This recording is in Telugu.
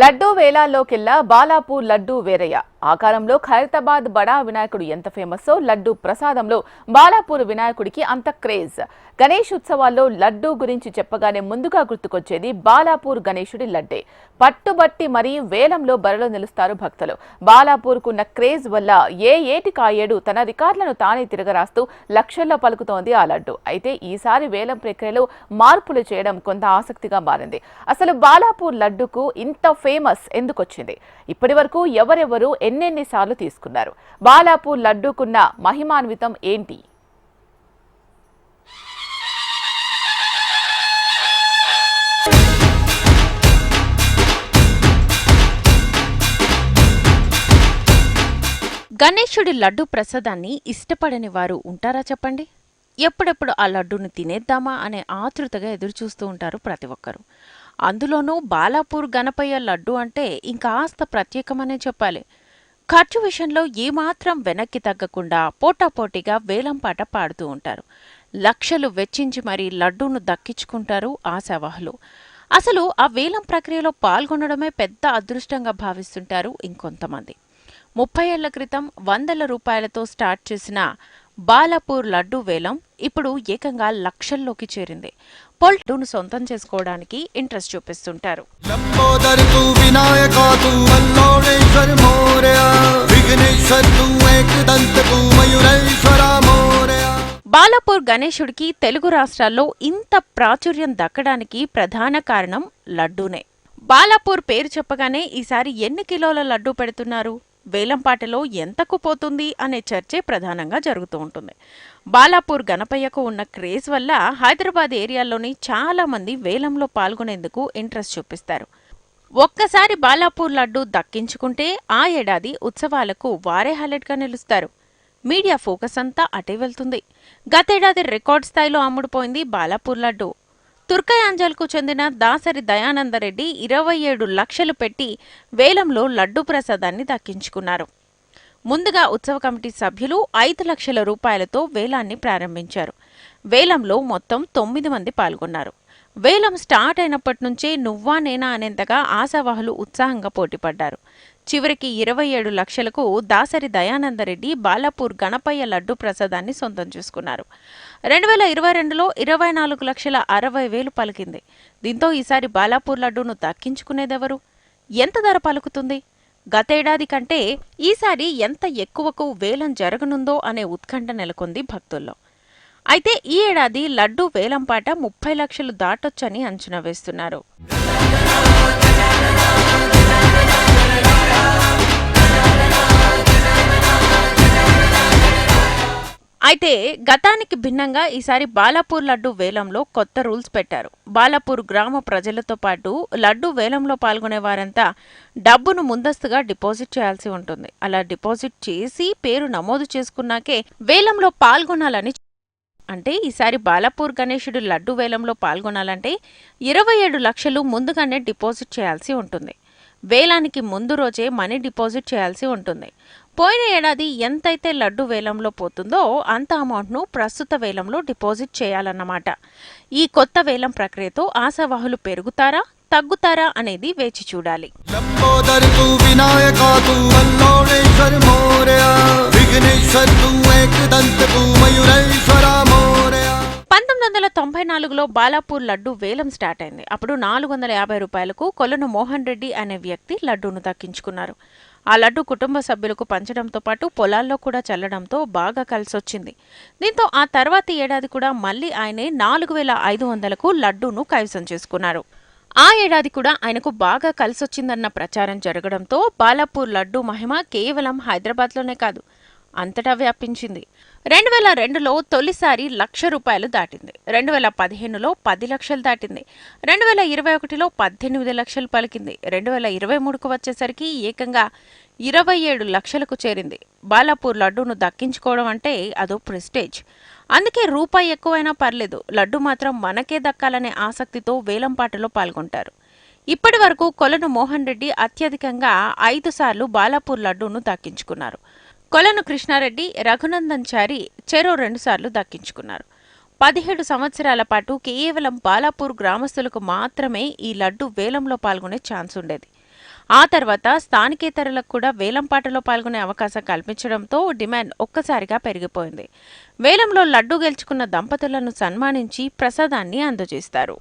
లడ్డూ వేలాల్లోకెల్లా బాలాపూర్ లడ్డూ వేరయ్య. ఆకారంలో ఖైరతాబాద్ బడా వినాయకుడు ఎంత ఫేమస్సో లడ్డూ ప్రసాదంలో బాలాపూర్ వినాయకుడికి అంత క్రేజ్. గణేష్ ఉత్సవాల్లో లడ్డూ గురించి చెప్పగానే ముందుగా గుర్తుకొచ్చేది బాలాపూర్ గణేశుడి లడ్డే. పట్టుబట్టి మరీ వేలంలో బరిలో నిలుస్తారు భక్తులు. బాలాపూర్కున్న క్రేజ్ వల్ల ఏ ఏటి కాయేడు తన రికార్డులను తానే తిరగరాస్తూ లక్షల్లో పలుకుతోంది ఆ లడ్డు. అయితే ఈసారి వేలం ప్రక్రియలో మార్పులు చేయడం కొంత ఆసక్తిగా మారింది. అసలు బాలాపూర్ లడ్డుకు ఇంత ఫేమస్ ఎందుకొచ్చింది? ఇప్పటి వరకు ఎవరెవరు ఎన్నెన్ని సార్లు తీసుకున్నారు? బాలాపూర్ లడ్డూకున్న మహిమాన్వితం ఏంటి? గణేశుడి లడ్డు ప్రసాదాన్ని ఇష్టపడని వారు ఉంటారా చెప్పండి? ఎప్పుడెప్పుడు ఆ లడ్డూని తినేద్దామా అనే ఆతృతగా ఎదురుచూస్తూ ఉంటారు ప్రతి ఒక్కరూ. అందులోనూ బాలాపూర్ గణపయ్య లడ్డు అంటే ఇంకాస్త ప్రత్యేకమనే చెప్పాలి. ఖర్చు విషయంలో ఏమాత్రం వెనక్కి తగ్గకుండా పోటాపోటీగా వేలంపాట పాడుతూ ఉంటారు. లక్షలు వెచ్చించి మరీ లడ్డూను దక్కించుకుంటారు ఆశావాహులు. అసలు ఆ వేలం ప్రక్రియలో పాల్గొనడమే పెద్ద అదృష్టంగా భావిస్తుంటారు ఇంకొంతమంది. ముప్పై ఏళ్ళ క్రితం వందల రూపాయలతో స్టార్ట్ చేసిన బాలాపూర్ లడ్డు వేలం ఇప్పుడు ఏకంగా లక్షల్లోకి చేరింది. పొల్టూను సొంతం చేసుకోవడానికి ఇంట్రెస్ట్ చూపిస్తుంటారు. బాలాపూర్ గణేశుడికి తెలుగు రాష్ట్రాల్లో ఇంత ప్రాచుర్యం దక్కడానికి ప్రధాన కారణం లడ్డూనే. బాలాపూర్ పేరు చెప్పగానే ఈసారి ఎన్ని కిలోల లడ్డూ పెడుతున్నారు? వేలంపాటలో ఎంతకు పోతుంది అనే చర్చే ప్రధానంగా జరుగుతూ ఉంటుంది. బాలాపూర్ గణపయ్యకు ఉన్న క్రేజ్ వల్ల హైదరాబాద్ ఏరియాలోని చాలామంది వేలంలో పాల్గొనేందుకు ఇంట్రెస్ట్ చూపిస్తారు. ఒక్కసారి బాలాపూర్ లడ్డు దక్కించుకుంటే ఆ ఏడాది ఉత్సవాలకు వారే హైలైట్గా నిలుస్తారు. మీడియా ఫోకస్ అంతా అటే వెళ్తుంది. గతేడాది రికార్డ్ స్థాయిలో అమ్ముడుపోయింది బాలాపూర్ లడ్డు. తుర్కయాంజల్కు చెందిన దాసరి దయానందరెడ్డి ఇరవై ఏడు లక్షలు పెట్టి వేలంలో లడ్డు ప్రసాదాన్ని దక్కించుకున్నారు. ముందుగా ఉత్సవ కమిటీ సభ్యులు ఐదు లక్షల రూపాయలతో వేలాన్ని ప్రారంభించారు. వేలంలో మొత్తం తొమ్మిది మంది పాల్గొన్నారు. వేలం స్టార్ట్ అయినప్పటి నుంచే నువ్వా నేనా అనేంతగా ఆశావాహులు ఉత్సాహంగా పోటీపడ్డారు. చివరికి ఇరవై ఏడు లక్షలకు దాసరి దయానందరెడ్డి బాలాపూర్ గణపయ్య లడ్డు ప్రసాదాన్ని సొంతం చేసుకున్నారు. రెండు వేల ఇరవై రెండులో ఇరవై నాలుగు లక్షల అరవై వేలు పలికింది. దీంతో ఈసారి బాలాపూర్ లడ్డూను దక్కించుకునేదెవరు? ఎంత ధర పలుకుతుంది? గతేడాది కంటే ఈసారి ఎంత ఎక్కువకు వేలం జరగనుందో అనే ఉత్కంఠ నెలకొంది భక్తుల్లో. అయితే ఈ ఏడాది లడ్డు వేలంపాట ముప్పై లక్షలు దాటొచ్చని అంచనా వేస్తున్నారు. అయితే గతానికి భిన్నంగా ఈసారి బాలాపూర్ లడ్డు వేలంలో కొత్త రూల్స్ పెట్టారు. బాలాపూర్ గ్రామ ప్రజలతో పాటు లడ్డు వేలంలో పాల్గొనే వారంతా డబ్బును ముందస్తుగా డిపాజిట్ చేయాల్సి ఉంటుంది. అలా డిపాజిట్ చేసి పేరు నమోదు చేసుకున్నాకే వేలంలో పాల్గొనాలని అంటే ఈసారి బాలాపూర్ గణేశుడు లడ్డు వేలంలో పాల్గొనాలంటే ఇరవై ఏడు లక్షలు ముందుగానే డిపాజిట్ చేయాల్సి ఉంటుంది. వేలానికి ముందు రోజే మనీ డిపాజిట్ చేయాల్సి ఉంటుంది. పోయిన ఏడాది ఎంతైతే లడ్డు వేలంలో పోతుందో అంత అమౌంట్ను ప్రస్తుత వేలంలో డిపాజిట్ చేయాలన్నమాట. ఈ కొత్త వేలం ప్రక్రియతో ఆశావాహులు పెరుగుతారా తగ్గుతారా అనేది వేచి చూడాలి. తొంభై బాలాపూర్ లడ్డు వేలం స్టార్ట్ అయింది. అప్పుడు నాలుగు వందల యాభై రూపాయలకు కొలను మోహన్ రెడ్డి అనే వ్యక్తి లడ్డూను దక్కించుకున్నారు. ఆ లడ్డు కుటుంబ సభ్యులకు పంచడంతో పాటు పొలాల్లో కూడా చల్లడంతో బాగా కలిసొచ్చింది. దీంతో ఆ తర్వాతి ఏడాది కూడా మళ్ళీ ఆయనే నాలుగు వేల ఐదు వందలకు లడ్డూను కైవసం చేసుకున్నారు. ఆ ఏడాది కూడా ఆయనకు బాగా కలిసొచ్చిందన్న ప్రచారం జరగడంతో బాలాపూర్ లడ్డు మహిమ కేవలం హైదరాబాద్లోనే కాదు అంతటా వ్యాపించింది. రెండు వేల రెండులో తొలిసారి లక్ష రూపాయలు దాటింది. రెండు వేల పదిహేనులో పది లక్షలు దాటింది. రెండు వేల ఇరవై ఒకటిలో పద్దెనిమిది లక్షలు పలికింది. రెండు వేల ఇరవై మూడుకు వచ్చేసరికి ఏకంగా ఇరవై ఏడు లక్షలకు చేరింది. బాలాపూర్ లడ్డూను దక్కించుకోవడం అంటే అదో ప్రెస్టేజ్. అందుకే రూపాయి ఎక్కువైనా పర్లేదు. లడ్డు మాత్రం మనకే దక్కాలనే ఆసక్తితో వేలంపాటలో పాల్గొంటారు. ఇప్పటి వరకు కొలను మోహన్ రెడ్డి అత్యధికంగా ఐదు సార్లు బాలాపూర్ లడ్డూను దక్కించుకున్నారు. కొలను కృష్ణారెడ్డి రఘునందన్ చారి చెరో రెండుసార్లు దక్కించుకున్నారు. పదిహేడు సంవత్సరాల పాటు కేవలం బాలాపూర్ గ్రామస్తులకు మాత్రమే ఈ లడ్డు వేలంలో పాల్గొనే ఛాన్స్ ఉండేది. ఆ తర్వాత స్థానికేతరులకు కూడా వేలంపాటలో పాల్గొనే అవకాశం కల్పించడంతో డిమాండ్ ఒక్కసారిగా పెరిగిపోయింది. వేలంలో లడ్డు గెలుచుకున్న దంపతులను సన్మానించి ప్రసాదాన్ని అందజేస్తారు.